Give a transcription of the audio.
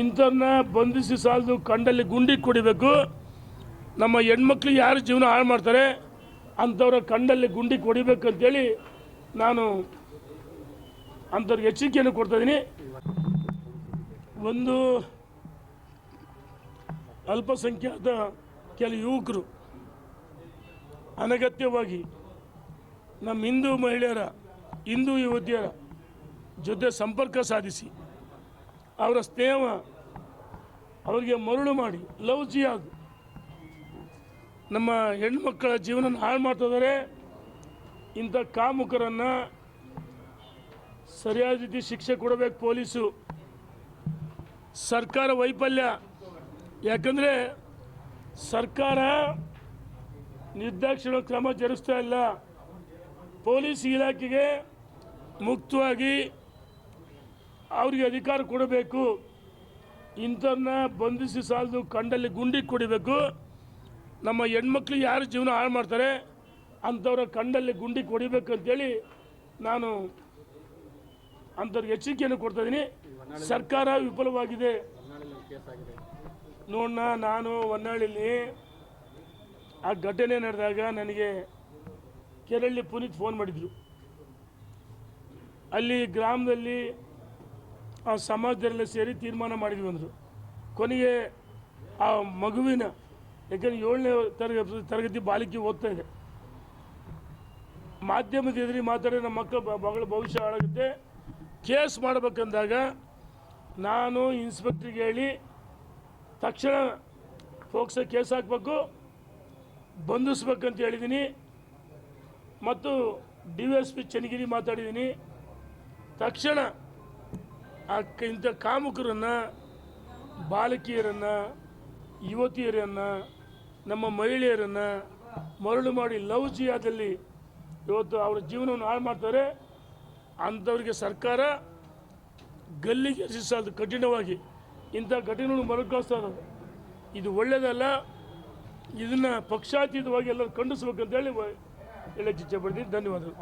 ಇಂಥವ್ರನ್ನ ಬಂಧಿಸಿ ಸಾಲದು ಕಂಡಲ್ಲಿ ಗುಂಡಿ ಕುಡಿಬೇಕು. ನಮ್ಮ ಹೆಣ್ಮಕ್ಳು ಯಾರು ಜೀವನ ಹಾಳು ಮಾಡ್ತಾರೆ, ಅಂಥವ್ರ ಕಂಡಲ್ಲಿ ಗುಂಡಿ ಕೊಡಿಬೇಕಂತೇಳಿ ನಾನು ಅಂಥವ್ರಿಗೆ ಎಚ್ಚರಿಕೆಯನ್ನು ಕೊಡ್ತಾಯಿದ್ದೀನಿ ಒಂದು ಅಲ್ಪಸಂಖ್ಯಾತ ಕೆಲ ಯುವಕರು ಅನಗತ್ಯವಾಗಿ ನಮ್ಮ ಹಿಂದೂ ಮಹಿಳೆಯರ, ಹಿಂದೂ ಯುವತಿಯರ ಜೊತೆ ಸಂಪರ್ಕ ಸಾಧಿಸಿ ಅವರ ಸ್ನೇಹ ಅವರಿಗೆ ಮರುಳು ಮಾಡಿ, ಲವ್ ಜಿಯಾದ್. ನಮ್ಮ ಹೆಣ್ಮಕ್ಕಳ ಜೀವನ ಹಾಳು ಮಾಡ್ತಿದ್ದಾರೆ ಇಂಥ ಕಾಮುಕರನ್ನು ಸರಿಯಾದ ರೀತಿ ಶಿಕ್ಷೆ ಕೊಡಬೇಕು ಪೊಲೀಸು. ಸರ್ಕಾರ ವೈಫಲ್ಯ. ಯಾಕಂದರೆ ಸರ್ಕಾರ ನಿರ್ದಾಕ್ಷಿಣ್ಯ ಕ್ರಮ ಜರುಗಿಸ್ತಾ ಇಲ್ಲ. ಪೊಲೀಸ್ ಇಲಾಖೆಗೆ ಮುಕ್ತವಾಗಿ ಅವರಿಗೆ ಅಧಿಕಾರ ಕೊಡಬೇಕು. ಇಂಥವ್ರನ್ನ ಬಂಧಿಸಿ ಸಾಲದು ಕಂಡಲ್ಲಿ ಗುಂಡಿ ಕೊಡಿಬೇಕು. ನಮ್ಮ ಹೆಣ್ಮಕ್ಳು ಯಾರು ಜೀವನ ಹಾಳು ಮಾಡ್ತಾರೆ, ಅಂಥವ್ರ ಕಂಡಲ್ಲಿ ಗುಂಡಿ ಕೊಡಿಬೇಕಂತೇಳಿ ನಾನು ಅಂಥವ್ರಿಗೆ ಎಚ್ಚರಿಕೆಯನ್ನು ಕೊಡ್ತಾಯಿದ್ದೀನಿ ಸರ್ಕಾರ ವಿಫಲವಾಗಿದೆ. ನೋಡೋಣ ನಾನು ಹೊನ್ನಾಳಿಲಿ ಆ ಘಟನೆ ನಡೆದಾಗ ನನಗೆ ಕೆರಳ್ಳಿ ಪುನೀತ್ ಫೋನ್ ಮಾಡಿದರು. ಅಲ್ಲಿ ಗ್ರಾಮದಲ್ಲಿ ಆ ಸಮಾಜದಲ್ಲೆಲ್ಲ ಸೇರಿ ತೀರ್ಮಾನ ಮಾಡಿದ್ವಿ ಅಂದರು. ಕೊನೆಗೆ ಆ ಮಗುವಿನ ಯಾಕಂದ್ರೆ ಏಳನೇ ತರಗತಿ ತರಗತಿ ಬಾಲಿಕೆ ಓದ್ತಾ ಇದೆ. ಮಾಧ್ಯಮದ ಎದುರಿ ಮಾತಾಡಿ ನಮ್ಮ ಮಕ್ಕಳು ಮಗಳ ಭವಿಷ್ಯ ಹಾಳಾಗುತ್ತೆ. ಕೇಸ್ ಮಾಡಬೇಕಂದಾಗ ನಾನು ಇನ್ಸ್ಪೆಕ್ಟ್ರಿಗೆ ಹೇಳಿ ತಕ್ಷಣ ಫೋಕ್ಸೋ ಕೇಸ್ ಹಾಕಬೇಕು, ಬಂಧಿಸ್ಬೇಕಂತ ಹೇಳಿದ್ದೀನಿ ಮತ್ತು D V S P Channagiri ಮಾತಾಡಿದ್ದೀನಿ ತಕ್ಷಣ ಆ ಇಂಥ ಕಾಮುಕರನ್ನು, ಬಾಲಕಿಯರನ್ನು, ಯುವತಿಯರನ್ನು, ನಮ್ಮ ಮಹಿಳೆಯರನ್ನು ಮರಳು ಮಾಡಿ ಲವ್ ಜಿಯಾದಲ್ಲಿ ಇವತ್ತು ಅವರ ಜೀವನವನ್ನು ಹಾಳು ಮಾಡ್ತಾರೆ. ಅಂಥವ್ರಿಗೆ ಸರ್ಕಾರ ಗಲ್ಲಿಗೆ ಶಿಕ್ಷಾದ ಕಠಿಣವಾಗಿ ಇಂಥ ಘಟನೆಗಳು ಮರುಕಳಿಸ್ತಾ ಇರೋದು. ಇದು ಒಳ್ಳೆಯದಲ್ಲ ಇದನ್ನು ಪಕ್ಷಾತೀತವಾಗಿ ಎಲ್ಲರೂ ಖಂಡಿಸ್ಬೇಕಂತೇಳಿ ಹೇಳಕ್ಕೆ ಇಚ್ಛೆ ಪಡ್ತೀನಿ. ಧನ್ಯವಾದಗಳು.